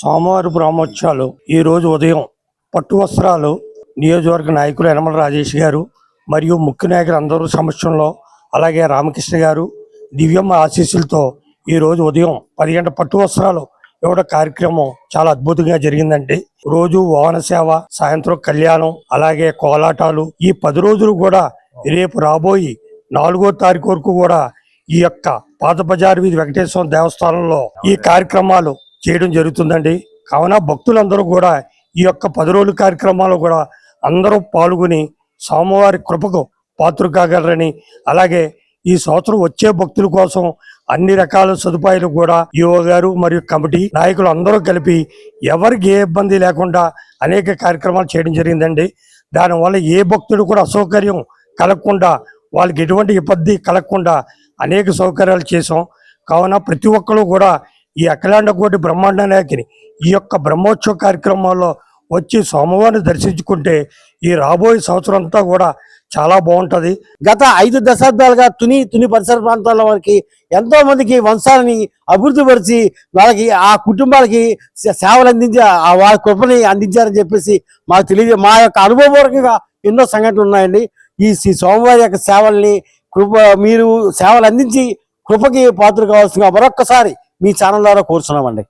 సోమవారం బ్రహ్మోత్సవాలు ఈ రోజు ఉదయం పట్టు వస్త్రాలు నియోజకవర్గ నాయకులు యనమల రాజేష్ గారు మరియు ముఖ్య నాయకులు అందరూ సమక్షంలో అలాగే రామకృష్ణ గారు దివ్యమ్మ ఆశీస్సులతో ఈ రోజు ఉదయం పది గంటల పట్టు వస్త్రాలు ఇవ్వడం కార్యక్రమం చాలా అద్భుతంగా జరిగిందండి. రోజు వాహన సేవ సాయంత్రం కళ్యాణం అలాగే కోలాటాలు. ఈ పది రోజులు కూడా రేపు రాబోయి నాలుగో తారీఖు వరకు కూడా ఈ యొక్క పాత బజార్ వీధి వెంకటేశ్వర దేవస్థానంలో ఈ కార్యక్రమాలు చేయడం జరుగుతుందండి. కావున భక్తులందరూ కూడా ఈ యొక్క పది రోజుల కార్యక్రమాలు కూడా అందరూ పాల్గొని స్వామివారి కృపకు పాత్ర కాగలరని అలాగే ఈ సంవత్సరం వచ్చే భక్తుల కోసం అన్ని రకాల సదుపాయాలు కూడా యువ గారు మరియు కమిటీ నాయకులు అందరూ కలిపి ఎవరికి ఏ ఇబ్బంది లేకుండా అనేక కార్యక్రమాలు చేయడం జరిగిందండి. దానివల్ల ఏ భక్తుడు కూడా అసౌకర్యం కలగకుండా వాళ్ళకి ఎటువంటి ఇబ్బంది కలగకుండా అనేక సౌకర్యాలు చేసాం కావున ప్రతి ఒక్కరు కూడా ఈ అఖిలాండ కోటి బ్రహ్మాండ నాయకిని ఈ యొక్క బ్రహ్మోత్సవ కార్యక్రమాల్లో వచ్చి సోమవారిని దర్శించుకుంటే ఈ రాబోయే సంవత్సరం అంతా కూడా చాలా బాగుంటుంది. గత ఐదు దశాబ్దాలుగా తుని తుని పరిసర ప్రాంతాల వారికి ఎంతో మందికి వంశాలని అభివృద్ధి పరిచి వాళ్ళకి ఆ కుటుంబాలకి సేవలు అందించి ఆ వాళ్ళ కృపని అందించారని చెప్పేసి మాకు తెలియదు మా యొక్క అనుభవపూర్వకంగా ఎన్నో సంఘటనలు ఉన్నాయండి. ఈ శ్రీ స్వామివారి యొక్క సేవల్ని కృప మీరు సేవలు అందించి కృపకి పాత్ర కావాల్సిన మరొక్కసారి మీ ఛానల్ ద్వారా కోరుతున్నామండి